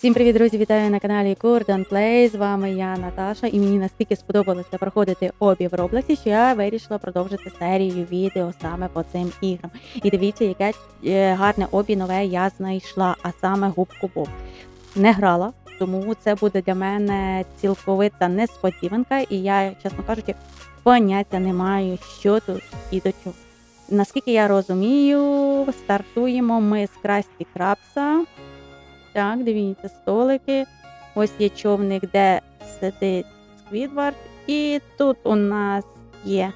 Всім привіт, друзі! Вітаю на каналі Gordon Play. З вами я Наташа, і мені настільки сподобалося проходити обі в Роблоксі, що я вирішила продовжити серію відео саме по цим іграм. І дивіться, яке е, гарне обі нове я знайшла, а саме губку Боб. Не грала, тому це буде для мене цілковита несподіванка, і я, чесно кажучи, поняття не маю, що тут і до чого. Наскільки я розумію, стартуємо ми з Красті Крабса. Так, дивіться, столики. Ось є човник, де сидить Сквідвард. І тут у нас є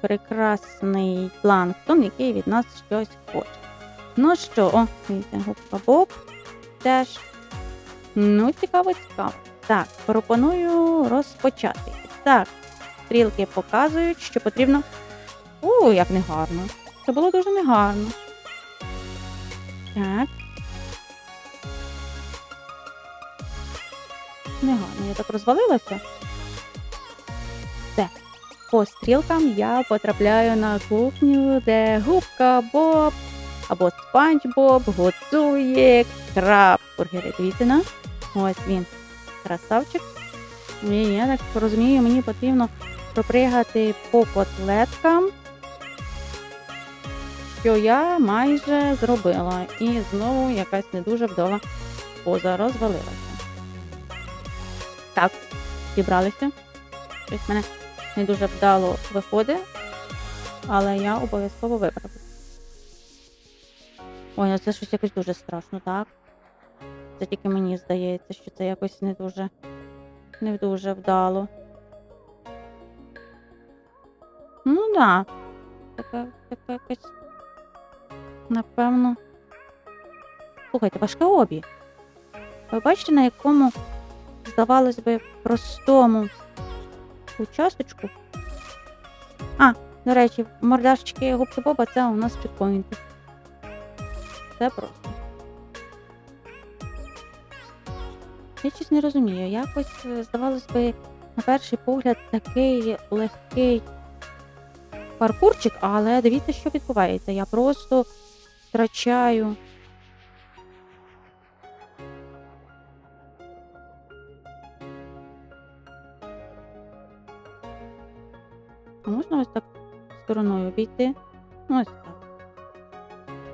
прекрасний планктон, який від нас щось хоче. Ну що, о, дивіться, губка Боб теж. Ну, цікаво, цікаво. Так, пропоную розпочати. Так, стрілки показують, що потрібно. У, як негарно. Це було дуже негарно. Так. Негарно, я так розвалилася. Все. По стрілкам я потрапляю на кухню, де губка Боб або Спанч Боб готує краб бургери. Дивіться на. Ось він. Красавчик. І я так розумію, мені потрібно пропригати по котлеткам що я майже зробила. І знову якась не дуже вдала поза розвалилася. Так, зібралися. Щось мене не дуже вдало виходить, але я обов'язково виправлю. Ой, ну це щось якось дуже страшно, так? Це тільки мені здається, що це якось не дуже не дуже вдало. Ну. Да. Така, така якась Напевно. Слухайте, важке обі. Ви бачите, на якому, здавалось би, простому участочку. А, до речі, мордашечки губки Боба це у нас чекпоінти. Це просто. Я щось не розумію. Якось, е, здавалось би, на перший погляд, такий легкий паркурчик, але дивіться, що відбувається. Я просто втрачаю. А можна ось так стороною обійти? Ну, Ось так.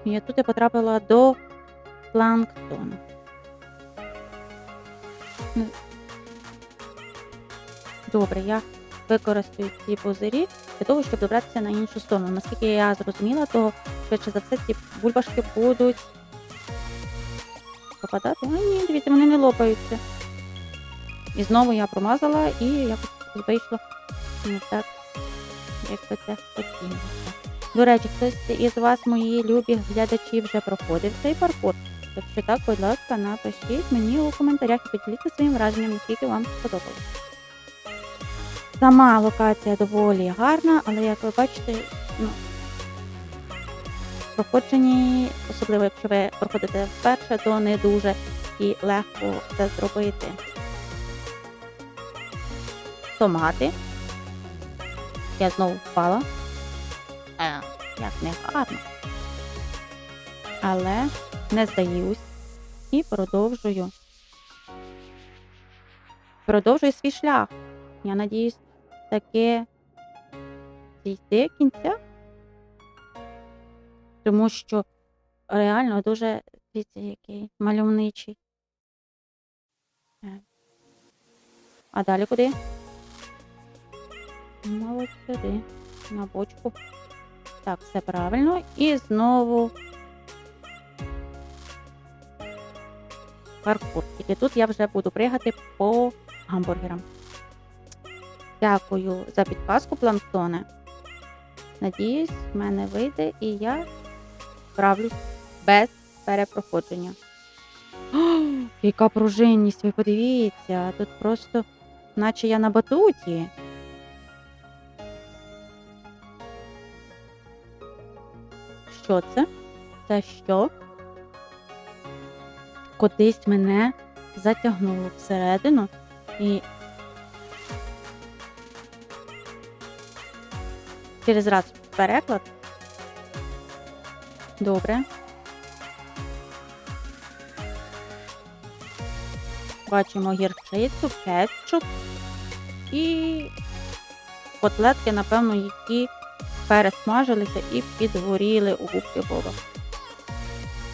І тут я потрапила до планктону. Ну, Добре, я використаю ці пузирі для того, щоб добратися на іншу сторону. Наскільки я зрозуміла, то швидше за все ці бульбашки будуть попадати. А ні, дивіться, вони не лопаються. І знову я промазала і якось вийшло не так, як би це хотілося. До речі, хтось із вас, мої любі глядачі, вже проходив цей паркур. Якщо так, будь ласка, напишіть мені у коментарях і поділіться своїм враженням, наскільки вам сподобалось. Сама локація доволі гарна, але як ви бачите, ну, проходженні, особливо якщо ви проходите вперше, то не дуже і легко це зробити. Томати. Я знову впала. А, як не гарно. Але не здаюсь і продовжую. Продовжую свій шлях. Я надіюсь, таке дійти кінця. Тому що реально дуже дивіться, який мальовничий. А далі куди? Ну, сюди, на бочку. Так, все правильно. І знову паркур. Тільки тут я вже буду пригати по гамбургерам. Дякую за підказку, планктоне. Надіюсь, в мене вийде і я справлюсь без перепроходження. О, яка пружинність, ви подивіться, тут просто, наче я на батуті. Що це? Це що? Кудись мене затягнуло всередину і через раз переклад. Добре. Бачимо гірчицю, кетчуп і котлетки, напевно, які пересмажилися і підгоріли у губки Боба.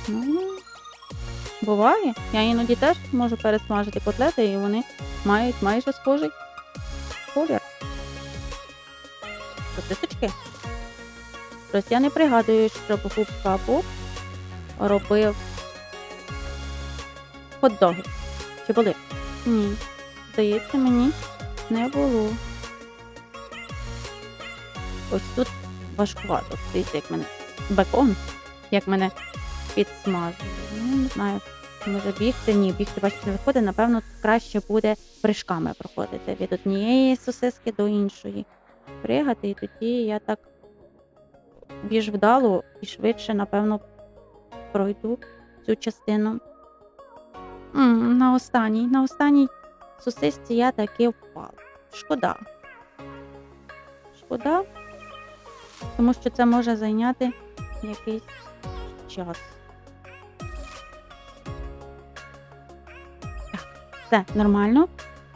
Ну, Буває. Я іноді теж можу пересмажити котлети, і вони мають майже схожий колір. Сосисочки. Щось я не пригадую, щоб Боб робив хот-доги. Чи були? Ні. Здається, мені не було. Ось тут важкувато. Дивіться, як мене бекон, як мене підсмажує. Ну, не знаю, може бігти. Ні, бігти, бачите, не виходить. Напевно, краще буде прыжками проходити від однієї сосиски до іншої. Пригати, і тоді я так більш вдало і швидше, напевно, пройду цю частину. М, на останній, на останній сосисці я таки впала. Шкода. Шкода, тому що це може зайняти якийсь час. Так, все нормально.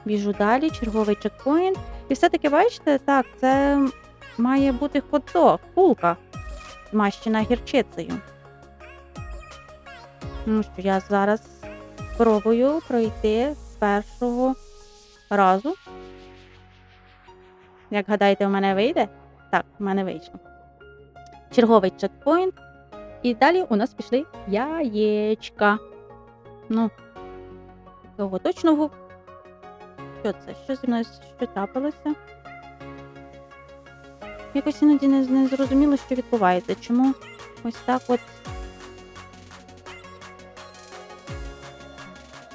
Біжу далі, черговий чекпоінт. І все-таки, бачите, так, це має бути хот-дог, кулка, змащена гірчицею. Ну що, я зараз спробую пройти з першого разу. Як гадаєте, у мене вийде? Так, у мене вийшло. Черговий чекпоінт. І далі у нас пішли яєчка. Ну, того точного. Що це? Що зі мною що трапилося? Якось іноді не, не зрозуміло, що відбувається. Чому ось так от.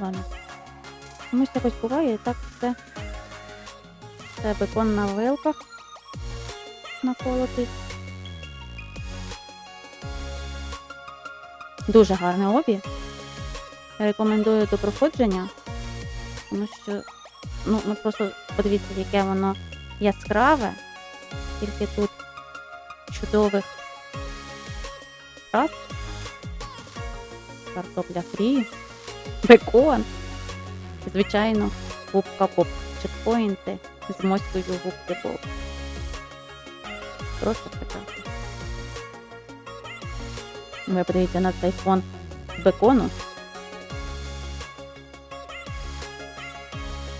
Ладно. Чомусь якось буває, і так все. Це бекон на вилках наколотий. Дуже гарне обі. Рекомендую до проходження, тому що, ну, ну просто подивіться, яке воно яскраве, тільки тут чудових раз. Картопля фрі, бекон. Звичайно, губка поп. Чекпоінти з моською губки поп. Просто прекрасно. Ви подивіться на цей фон бекону.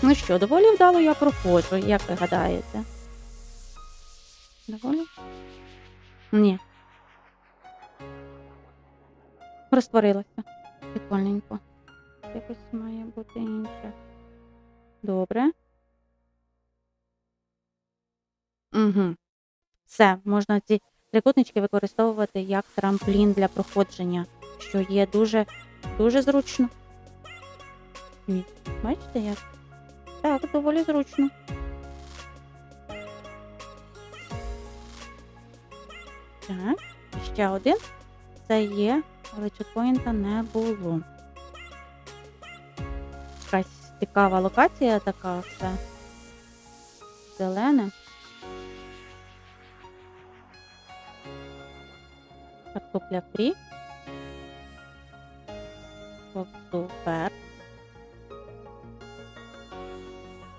Ну що, доволі вдало я проходжу, як ви гадаєте? Доволі? Ні. Розтворилася. Прикольненько. Якось має бути інше. Добре. Угу. Все, можна ці трикутнички використовувати як трамплін для проходження, що є дуже дуже зручно. Ні, Бачите як? Так, доволі зручно. Так, ще один. Це є, але чекпоінта не було. Якась цікава локація така все. Зелене. Картопля фрі. Супер.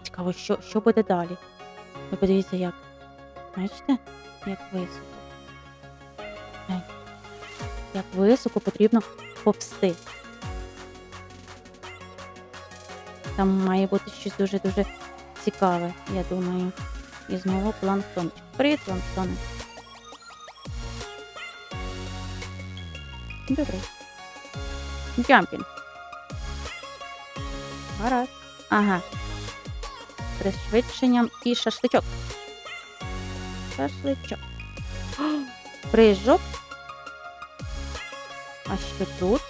Цікаво, що, що буде далі. Ви подивіться, як. Бачите, як високо. Як високо потрібно повсти. Там має бути щось дуже-дуже цікаве, я думаю. І знову планктончик. Привіт, планктони. Добрий. Джампінг. Гаразд. Ага. Пришвидшенням і шашличок. Шашличок. О, Прыжок. А що тут?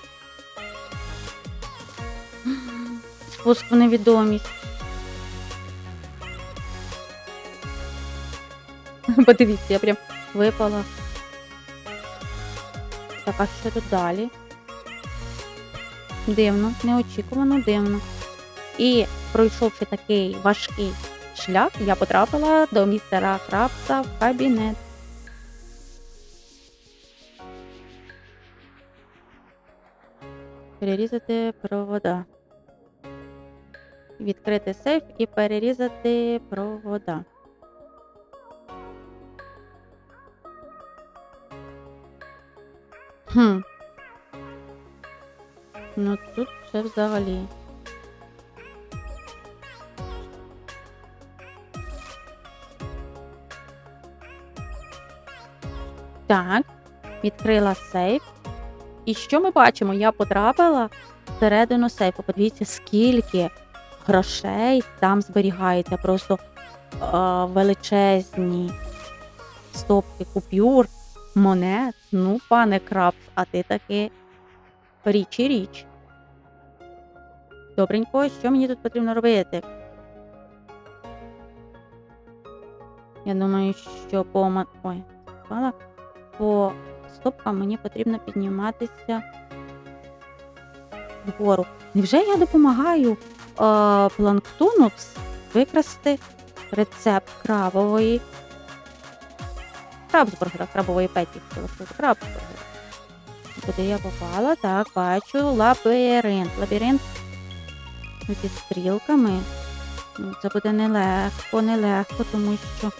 Спуск в невідомість. Подивіться, я прям випала. Так, а що тут далі? Дивно, неочікувано дивно. І пройшовши такий важкий шлях, я потрапила до містера Крабса в кабінет. Перерізати провода. відкрити сейф і перерізати провода. Хм. Ну тут це взагалі. Так, відкрила сейф. І що ми бачимо? Я потрапила всередину сейфу. Подивіться, скільки грошей там зберігається. Просто е, величезні стопки купюр, монет. Ну, пане Крабс, а ти таки річ і річ. Добренько, що мені тут потрібно робити? Я думаю, що по Ой, впала. По стопкам мені потрібно підніматися вгору. Невже я допомагаю е, планктону викрасти рецепт крабової крабсбургера, крабової петі. крабсбургера. Куди я попала? Так, бачу лабіринт. Лабіринт зі стрілками. Ну, Це буде нелегко, нелегко, тому що,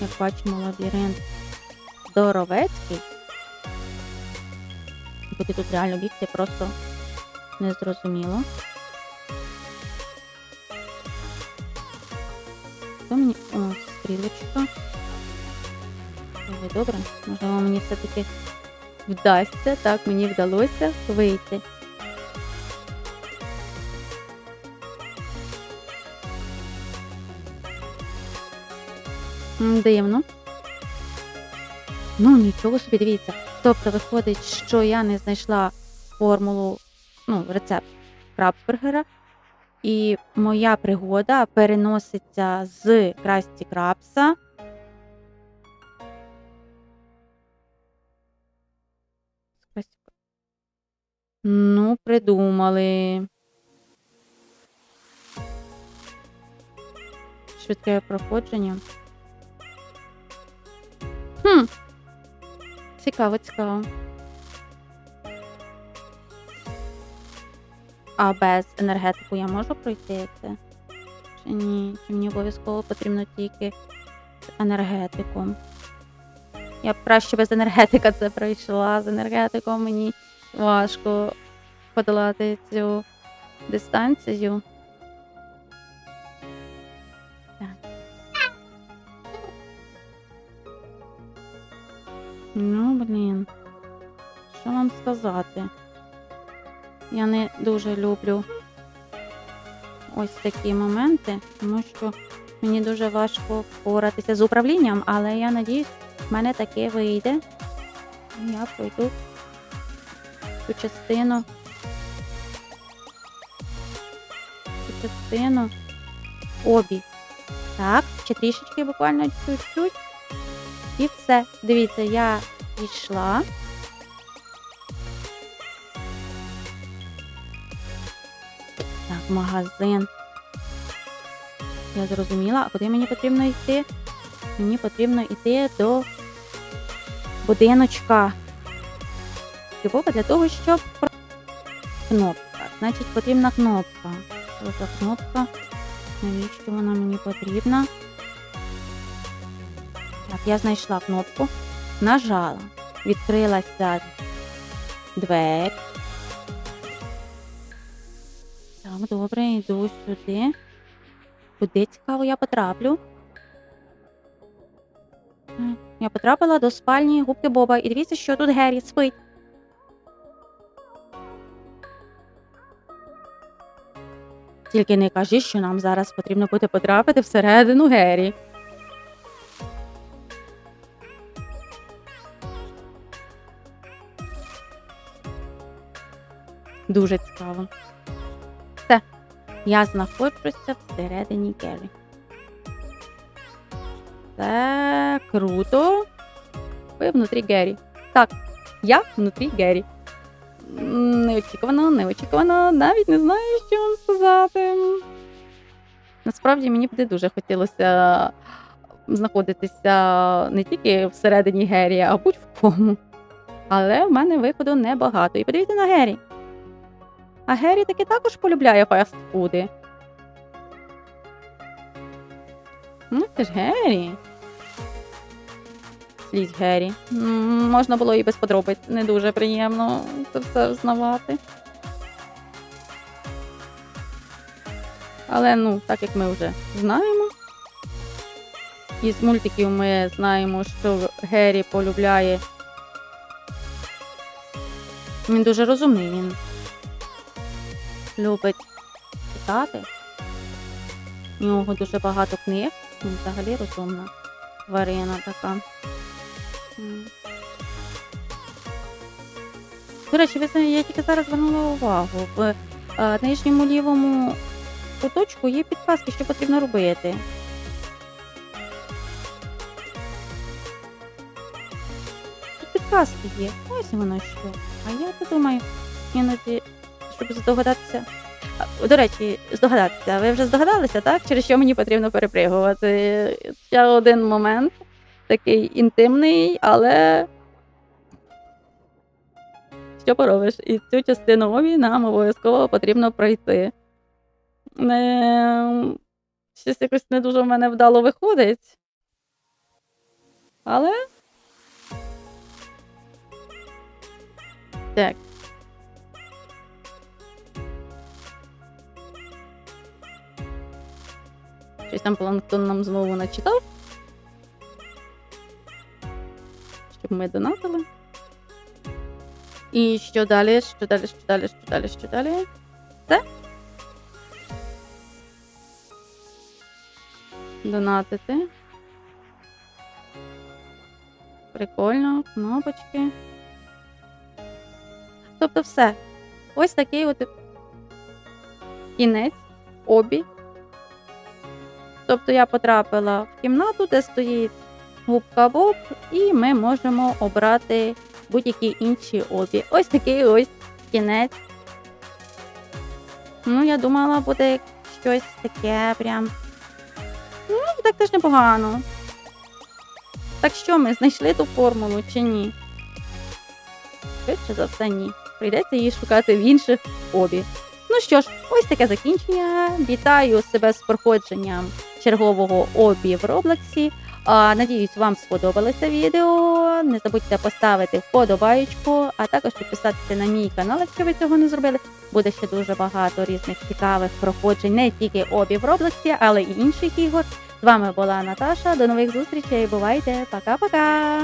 як бачимо, лабіринт здоровецький. Куди тут реально бігти, просто незрозуміло. Що мені. О, стрілочка. Ой, добре, можливо, мені все-таки вдасться. Так, мені вдалося вийти. Дивно. Ну, нічого собі, дивіться. Тобто виходить, що я не знайшла формулу, ну, рецепт крабсбургера, і моя пригода переноситься з Красті Крабса. Ну, придумали. Швидке проходження. Цікаво, цікаво. А без енергетику я можу пройти це? Чи ні? Чи мені обов'язково потрібно тільки з енергетиком? Я б краще без енергетика це пройшла. З енергетиком мені важко подолати цю дистанцію. Ну, блін. Що вам сказати? Я не дуже люблю ось такі моменти, тому що мені дуже важко впоратися з управлінням, але я надіюсь, в мене таке вийде. Я пройду цю частину. Цю частину. Обі. Так, ще трішечки буквально чуть-чуть. І все. Дивіться, я пішла. Так, магазин. Я зрозуміла, а куди мені потрібно йти? Мені потрібно йти до будиночка. Любова для того, щоб кнопка. Значить, потрібна кнопка. Що кнопка? Навіщо вона мені потрібна? Я знайшла кнопку, нажала, відкрилася двері. Так, добре, йду сюди. Куди цікаво я потраплю? Я потрапила до спальні губки Боба і дивіться, що тут Геррі спить. Тільки не кажи, що нам зараз потрібно буде потрапити всередину Геррі. Дуже цікаво. Все, я знаходжуся всередині Геррі. Це круто. Ви внутрі Геррі. Так, я внутрі Геррі. Неочікувано, неочікувано, навіть не знаю, що вам сказати. Насправді мені б дуже хотілося знаходитися не тільки всередині Геррі, а будь-в кому. Але в мене виходу небагато. І подивіться на Геррі. А Геррі таки також полюбляє фастфуди. Ну, це ж Геррі. Слізь Геррі. Можна було і без подробиць. Не дуже приємно це все взнавати. Але ну, так як ми вже знаємо. Із мультиків ми знаємо, що Геррі полюбляє. Він дуже розумний. він любить читати. У нього дуже багато книг. Він взагалі розумна тварина така. До речі, ви я тільки зараз звернула увагу. В е, нижньому лівому куточку є підказки, що потрібно робити. Підказки є. Ось воно що. А я то думаю, іноді, щоб здогадатися. До речі, здогадатися. Ви вже здогадалися, так? Через що мені потрібно перепригувати? Ще один момент, такий інтимний, але. Що поробиш? І цю частину обі нам обов'язково потрібно пройти. Не... Щось якось не дуже в мене вдало виходить. Але. Так. Щось там планктон нам знову начитав. Щоб ми донатили. І що далі? Що далі? Що далі? Що далі? Що далі? Це? Донатити. Прикольно, кнопочки. Тобто все. Ось такий от кінець обі. Тобто я потрапила в кімнату, де стоїть губка Боб, і ми можемо обрати будь-які інші обі. Ось такий ось кінець. Ну, я думала, буде щось таке прям. Ну, так теж непогано. Так що ми знайшли ту формулу чи ні? Швидше за все, ні. Прийдеться її шукати в інших обі. Ну що ж, ось таке закінчення. Вітаю себе з проходженням чергового обі в Роблексі. Надіюсь, вам сподобалося відео. Не забудьте поставити вподобайку, а також підписатися на мій канал, якщо ви цього не зробили. Буде ще дуже багато різних цікавих проходжень, не тільки обі в Роблексі, але й інших ігор. З вами була Наташа. До нових зустрічей. Бувайте, пока-пока!